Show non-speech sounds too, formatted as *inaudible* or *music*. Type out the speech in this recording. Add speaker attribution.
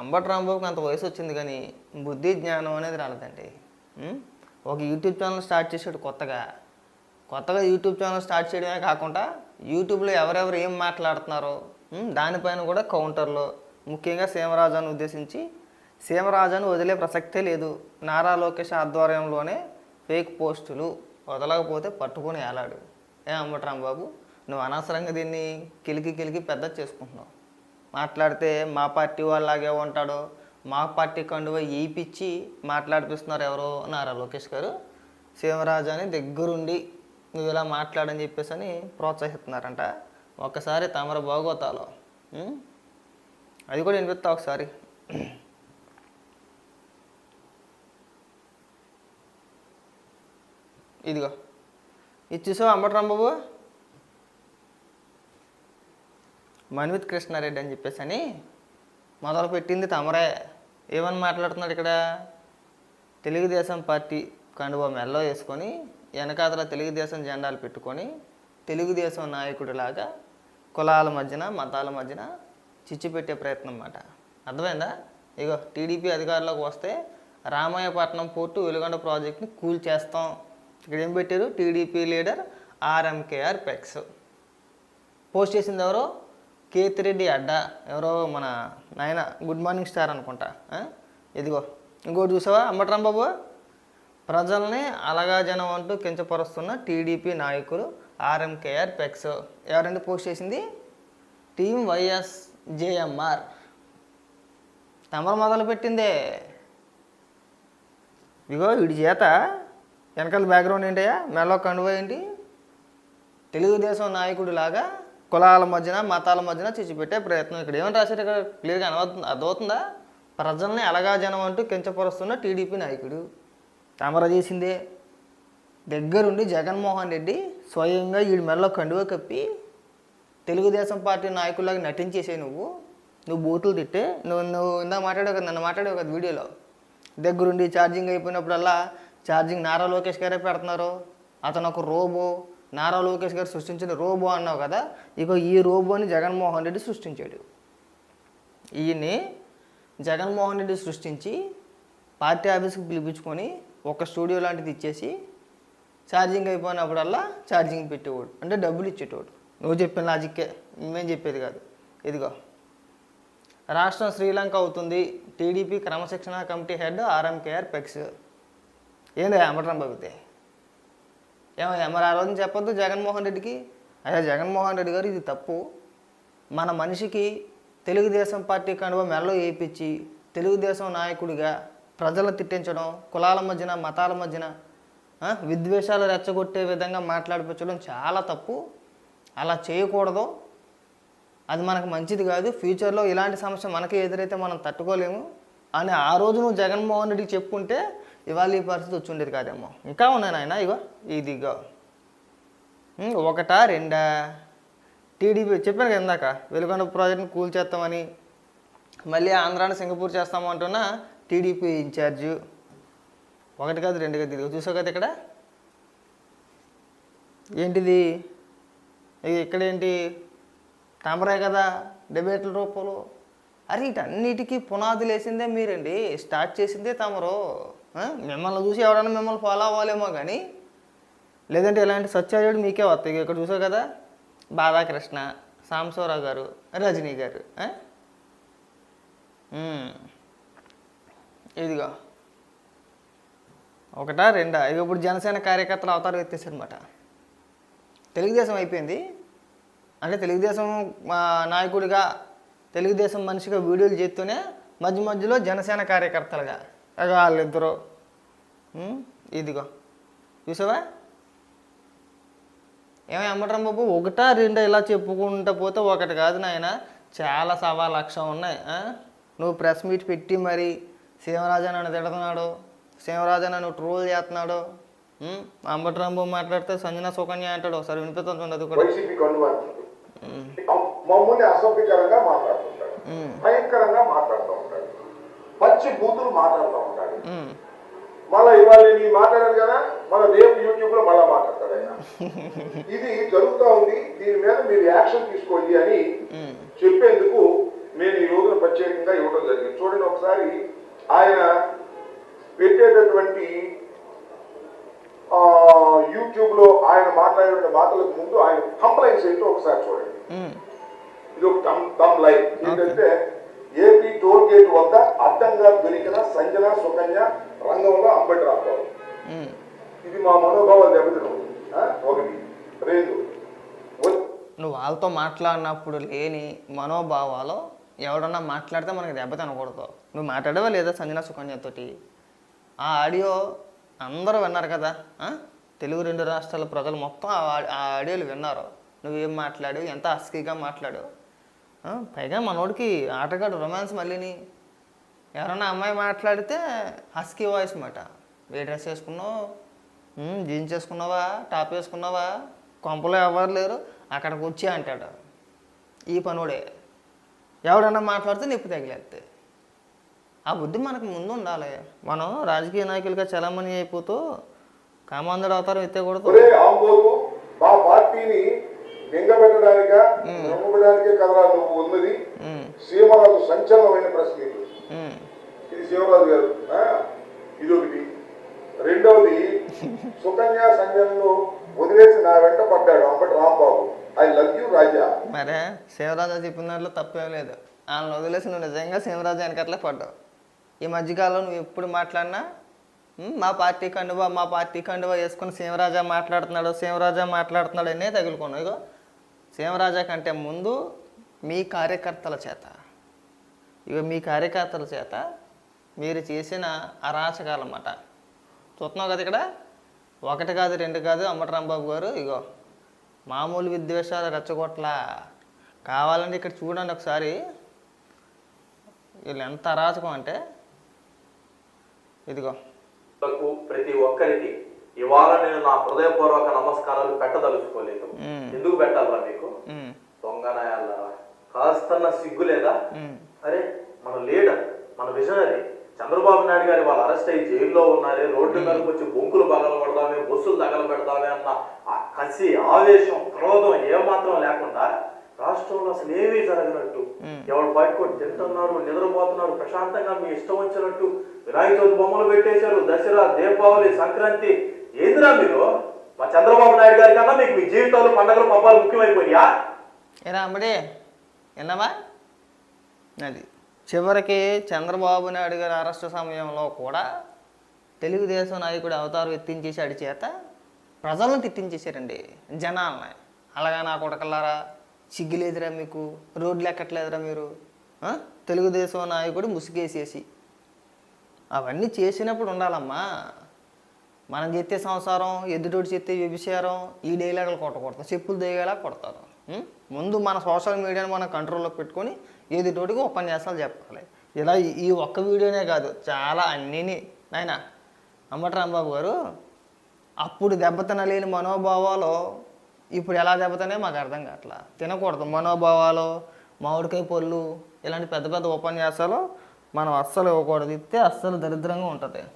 Speaker 1: అంబటి రాంబాబుకి అంత వయసు వచ్చింది కానీ బుద్ధి జ్ఞానం అనేది రాలేదండి. ఒక యూట్యూబ్ ఛానల్ స్టార్ట్ చేసాడు కొత్తగా. కొత్తగా యూట్యూబ్ ఛానల్ స్టార్ట్ చేయడమే కాకుండా యూట్యూబ్లో ఎవరెవరు ఏం మాట్లాడుతున్నారో దానిపైన కూడా కౌంటర్లో ముఖ్యంగా సీమరాజాను ఉద్దేశించి సీమరాజాను వదిలే ప్రసక్తే లేదు. నారా లోకేష్ ఆధ్వర్యంలోనే ఫేక్ పోస్టులు వదలకపోతే పట్టుకొని ఏలాడు. ఏ అంబటి బాబు నువ్వు అనవసరంగా దీన్ని కిలికి కిలికి పెద్ద చేసుకుంటున్నావు. మాట్లాడితే మా పార్టీ వాళ్ళలాగే ఉంటాడో. మా పార్టీ కండువ ఈపిచ్చి మాట్లాడిపిస్తున్నారు ఎవరో నారా లోకేష్ గారు. శివరాజాని దగ్గరుండి నువ్వు ఇలా మాట్లాడని చెప్పేసి అని ప్రోత్సహిస్తున్నారంట. ఒకసారి తమర బాగోతాలో. అది కూడా వినిపిస్తా ఒకసారి. ఇదిగో. ఇది చూసావా అంబటి మన్విత్ కృష్ణారెడ్డి అని చెప్పేసి అని మొదలు పెట్టింది తమరే. ఏమని మాట్లాడుతున్నాడు ఇక్కడ? తెలుగుదేశం పార్టీ కండువా మెల్లో వేసుకొని వెనకాతల తెలుగుదేశం జెండాలు పెట్టుకొని తెలుగుదేశం నాయకుడిలాగా కులాల మధ్యన మతాల మధ్యన చిచ్చు పెట్టే ప్రయత్నం అన్నమాట. అర్థమైందా? ఇగో టీడీపీ అధికారంలోకి వస్తే రామాయపట్నం పోర్టు వెలుగొండ ప్రాజెక్ట్ని కూల్ చేస్తాం. ఇక్కడ ఏం పెట్టారు? టీడీపీ లీడర్ ఆర్ఎంకేఆర్ పెక్స్. పోస్ట్ చేసింది ఎవరో? కేతిరెడ్డి అడ్డ ఎవరో మన నాయన గుడ్ మార్నింగ్ స్టార్ అనుకుంటా. ఇదిగో ఇంకోటి చూసావా? అమ్మట్రాం బాబు ప్రజల్ని అలగా జనం అంటూ కించపరుస్తున్న టీడీపీ నాయకులు ఆర్ఎంకేఆర్ పెక్స్. ఎవరండి పోస్ట్ చేసింది? Team YS JMR. తమరు మొదలుపెట్టిందే. ఇగో వీడి చేత వెనకాల బ్యాక్గ్రౌండ్ ఏంటయ్యా? మెల్లో కండువా ఏంటి? తెలుగుదేశం నాయకుడు లాగా కులాల మధ్యన మతాల మధ్యన చిచ్చిపెట్టే ప్రయత్నం ఇక్కడ. ఏమని రాశారు ఇక్కడ? క్లియర్గా అనవద్దు అర్థమవుతుందా? ప్రజల్ని అలగా జనం అంటూ కించపరుస్తున్న టీడీపీ నాయకుడు. తమర చేసిందే. దగ్గరుండి జగన్మోహన్ రెడ్డి స్వయంగా వీడి మెడలో కండువ కప్పి తెలుగుదేశం పార్టీ నాయకుల్లాగా నటించేసే నువ్వు. నువ్వు బూతులు తిట్టే. నువ్వు నువ్వు ఇందా మాట్లాడావు కదా నన్ను మాట్లాడావు కదా వీడియోలో. దగ్గరుండి ఛార్జింగ్ అయిపోయినప్పుడల్లా ఛార్జింగ్ నారా లోకేష్ గారే పెడుతున్నారు. అతను ఒక రోబో. నారా లోకేష్ గారు సృష్టించిన రోబో అన్నావు కదా ఇక ఈ రోబోని జగన్మోహన్ రెడ్డి సృష్టించాడు. ఈయన్ని జగన్మోహన్ రెడ్డి సృష్టించి పార్టీ ఆఫీస్కి పిలిపించుకొని ఒక స్టూడియో లాంటిది ఇచ్చేసి ఛార్జింగ్ అయిపోయినప్పుడల్లా ఛార్జింగ్ పెట్టేవాడు. అంటే డబ్బులు ఇచ్చేటోడు. నువ్వు చెప్పిన లాజిక్కే మేమేం చెప్పేది కాదు. ఇదిగో రాష్ట్రం శ్రీలంక అవుతుంది. టీడీపీ క్రమశిక్షణ కమిటీ హెడ్ ఆర్ఎంకేఆర్ పెక్స్. ఏందా అమటరం బాబుతే ఏమయ్యా మరి ఆ రోజున చెప్పొద్దు జగన్మోహన్ రెడ్డికి. అయ్యా జగన్మోహన్ రెడ్డి గారు ఇది తప్పు. మన మనిషికి తెలుగుదేశం పార్టీ కండువ మెడలో వేయించి తెలుగుదేశం నాయకుడిగా ప్రజలను తిట్టించడం కులాల మధ్యన మతాల మధ్యన విద్వేషాలు రెచ్చగొట్టే విధంగా మాట్లాడిపించడం చాలా తప్పు. అలా చేయకూడదు. అది మనకు మంచిది కాదు. ఫ్యూచర్లో ఇలాంటి సమస్య మనకి ఎదురైతే మనం తట్టుకోలేము. అని ఆ రోజు నువ్వు జగన్మోహన్ రెడ్డికి చెప్పుకుంటే ఇవాళ ఈ పరిస్థితి వచ్చిండేది కాదేమో. ఇంకా ఉన్నాయి నాయన ఇగో ఇదిగో. ఉం, ఒకటా రెండా? టీడీపీ చెప్పాను కదా ఇందాక వెలుగొండ ప్రాజెక్ట్ని కూల్ చేస్తామని. మళ్ళీ ఆంధ్రాని సింగపూర్ చేస్తాము అంటున్న టీడీపీ ఇన్ఛార్జు. ఒకటి కాదు రెండు కాదు ఇదిగో చూసావు కదా ఇక్కడ? ఏంటిది? ఇక్కడ ఇక్కడేంటి తామరే కదా డిబేట్ల రూపంలో. అరే వీటన్నిటికీ పునాదులు వేసిందే మీరండి. స్టార్ట్ చేసిందే తమరు. మిమ్మల్ని చూసి ఎవడన్నా మిమ్మల్ని ఫాలో అవ్వాలేమో కానీ లేదంటే ఇలాంటి సత్యాయుడు మీకే వస్తాయి. ఇక్కడ చూసావు కదా? బాధాకృష్ణ సాంబశివరావు గారు రజనీ గారు ఇదిగో. ఒకటా రెండా? ఇక ఇప్పుడు జనసేన కార్యకర్తలు అవతారం ఎత్తేసారనమాట తెలుగుదేశం అయిపోయింది. అంటే తెలుగుదేశం నాయకుడిగా తెలుగుదేశం మనిషిగా వీడియోలు చేస్తూనే మధ్య మధ్యలో జనసేన కార్యకర్తలుగా ఇక వాళ్ళిద్దరు. ఇదిగో. చూసావా? ఏమో అమ్మటం బాబు? ఒకటా రెండా ఇలా చెప్పుకుంటా పోతే ఒకటి కాదు నాయన. చాలా సవా లక్షం ఉన్నాయి? నువ్వు ప్రెస్ మీట్ పెట్టి మరి సీమరాజా నన్ను తిడుతున్నాడు సీమరాజా నన్ను ట్రోల్ చేస్తున్నాడు ఉమ్, అంబటరాంబాబు మాట్లాడితే సంజన సుకన్య అంటాడు ఒకసారి వినిపిస్తుంది అది కూడా?
Speaker 2: మమ్మల్ని అసభ్యకరంగా మాట్లాడుతుంటాడు. భయంకరంగా మాట్లాడుతూ ఉంటాడు. పచ్చి బూతులు మాట్లాడుతూ ఉంటాడు. మళ్ళా ఇవాళ నేను మాట్లాడాను కదా మళ్ళీ రేపు యూట్యూబ్లో మళ్ళా మాట్లాడతాడు ఆయన. *laughs* ఇది జరుగుతూ ఉంది దీని మీద మీరు యాక్షన్ తీసుకోండి అని చెప్పేందుకు నేను ఈ రోజున ప్రత్యేకంగా ఇవ్వడం జరిగింది. చూడండి ఒకసారి ఆయన పెట్టేటటువంటి యూట్యూబ్లో ఆయన మాట్లాడిన మాటలకు ముందు ఆయన కంప్లైంట్స్ ఏంటో ఒకసారి చూడండి. ఇది ఒక లైన్. ఏంటంటే ఏపీ టోల్ గేట్ వద్ద అడ్డంగా దొరికిన సంజన సుకన్య రంగంలో అంబటి
Speaker 1: ఉమ్.
Speaker 2: ఇది మా మనోభావాలు దెబ్బతినం? ఒకటి. రెండు.
Speaker 1: నువ్వు వాళ్ళతో మాట్లాడినప్పుడు లేని మనోభావాలు ఎవడన్నా మాట్లాడితే మనకి దెబ్బ తినకూడదు. నువ్వు మాట్లాడవా లేదా సంజన సుకన్యతోటి ఆ ఆడియో అందరూ విన్నారు కదా? తెలుగు రెండు రాష్ట్రాల ప్రజలు మొత్తం ఆ ఆడియోలు విన్నారు. నువ్వేం మాట్లాడు ఎంత హస్కీగా మాట్లాడు? పైగా మనోడికి ఆటగాడు రొమాన్స్ మళ్ళీని ఎవరన్నా అమ్మాయి మాట్లాడితే హస్కీ వాయిస్ మాట. ఏ డ్రెస్ వేసుకున్నావు? జీన్స్ వేసుకున్నావా? టాప్ వేసుకున్నావా? కొంపలో ఎవరు లేరు? అక్కడికి వచ్చి అంటాడు. ఈ పనుడే. ఎవడన్నా మాట్లాడితే నిప్పు తగిలేస్తే ఆ బుద్ధి మనకు ముందు ఉండాలి. మనం రాజకీయ నాయకులుగా చలామణి అయిపోతూ కామాంధుడు అవతారం ఎత్తకూడదు.
Speaker 2: మా పార్టీని మింగబెట్టడానిక మింగబెట్టడానికే కదరా నువ్వు ఉన్నది. సీమరాజు సంచలనమైన ప్రశ్న ఇది ఇది శివరాజు గారు. ఆ? ఇదొకటి. రెండవది *laughs* సుకన్య సంజన్ను వదిలేసి నా వెంట పడ్డాడు Ambati Rambabu. I love you Raja.
Speaker 1: మరే శివరాజా చెప్పిన దాంట్లో తప్పేం లేదు. వాళ్ళని వదిలేసి నువ్వు నిజంగా శివరాజు వెనకట్లే పడ్డావు. ఈ మధ్యకాలంలో నువ్వు ఎప్పుడు మాట్లాడినా "ఉమ్, మా పార్టీ కండువా మా పార్టీ కండువా వేసుకుని శివరాజా మాట్లాడుతున్నాడు శివరాజా మాట్లాడుతున్నాడు అనే తగులుకున్నావు. ఇగో సీమరాజా కంటే ముందు మీ కార్యకర్తల చేత ఇవి మీ కార్యకర్తల చేత మీరు చేసిన అరాచకాలు అన్నమాట చూస్తున్నావు కదా ఇక్కడ? ఒకటి కాదు రెండు కాదు అమ్మటరాంబాబు గారు ఇగో మామూలు విద్వేషాలు రెచ్చగొట్ల. కావాలంటే ఇక్కడ చూడండి ఒకసారి. వీళ్ళు ఎంత అరాచకం అంటే ఇదిగో.
Speaker 3: ప్రతి ఒక్కరికి ఇవాళ నేను నా హృదయపూర్వక నమస్కారాలు పెట్టదలుచుకోలేదు. ఎందుకు పెట్టాలరా మీకు? దొంగనాయాలరా కాస్తన్న సిగ్గు లేదా? అరే మన లీడర్ మన విజనరీ చంద్రబాబు నాయుడు గారి వాళ్ళు అరెస్ట్ అయ్యి జైల్లో ఉన్నారే రోడ్డు మీదకి వచ్చి బొంకులు పగల పెడదామే బస్సులు తగల పెడదామే అన్న ఆ కసి ఆవేశం క్రోధం ఏమాత్రం లేకుండా రాష్ట్రంలో అసలు ఏమీ జరగనట్టు. ఎవరు బయటకు తింటున్నారు నిద్రపోతున్నారు ప్రశాంతంగా మీ ఇష్టం వచ్చినట్టు వినాయక చవితి బొమ్మలు పెట్టేశారు దసరా దీపావళి సంక్రాంతి ఏందిరా మీరు? మా చంద్రబాబు నాయుడు గారి కన్నా మీకు మీ జీవితంలో పండగలు పబ్బాలు ముఖ్యమైపోయా
Speaker 1: ఏరా అమ్మడి విన్నావా? అది చివరికి చంద్రబాబు నాయుడు గారి అరెస్ట్ సమయంలో కూడా తెలుగుదేశం నాయకుడు అవతారం ఎత్తించేసాడు చేత ప్రజలను తిట్టించేశారండి జనాలని. అలాగా నా కొడకల్లారా సిగ్గులేదురా మీకు? రోడ్లు ఎక్కట్లేదురా మీరు? తెలుగుదేశం నాయకుడు ముసుగేసేసి. అవన్నీ చేసినప్పుడు ఉండాలమ్మా. మనం చెప్తే సంసారం ఎదుటోడు చెప్తే వ్యభిచారం ఈ డైలాగులు కొట్టకూడదు. చెప్పులు దిగేలా కొడతారు. ముందు మన సోషల్ మీడియాని మనం కంట్రోల్లో పెట్టుకొని ఎదుటోడికి ఉపన్యాసాలు చెప్పాలి. ఇలా ఈ- ఒక్క వీడియోనే కాదు చాలా అన్నీని. నాయన అమ్మటి రాంబాబు గారు అప్పుడు దెబ్బతినలేని మనోభావాలు ఇప్పుడు ఎలా దెబ్బతినే మాకు అర్థం కావట్లా. తినకూడదు మనోభావాలు మామిడికాయ పళ్ళు ఇలాంటి పెద్ద పెద్ద ఉపన్యాసాలు మనం అస్సలు ఇవ్వకూడదు. ఇస్తే అస్సలు దరిద్రంగా ఉంటుంది.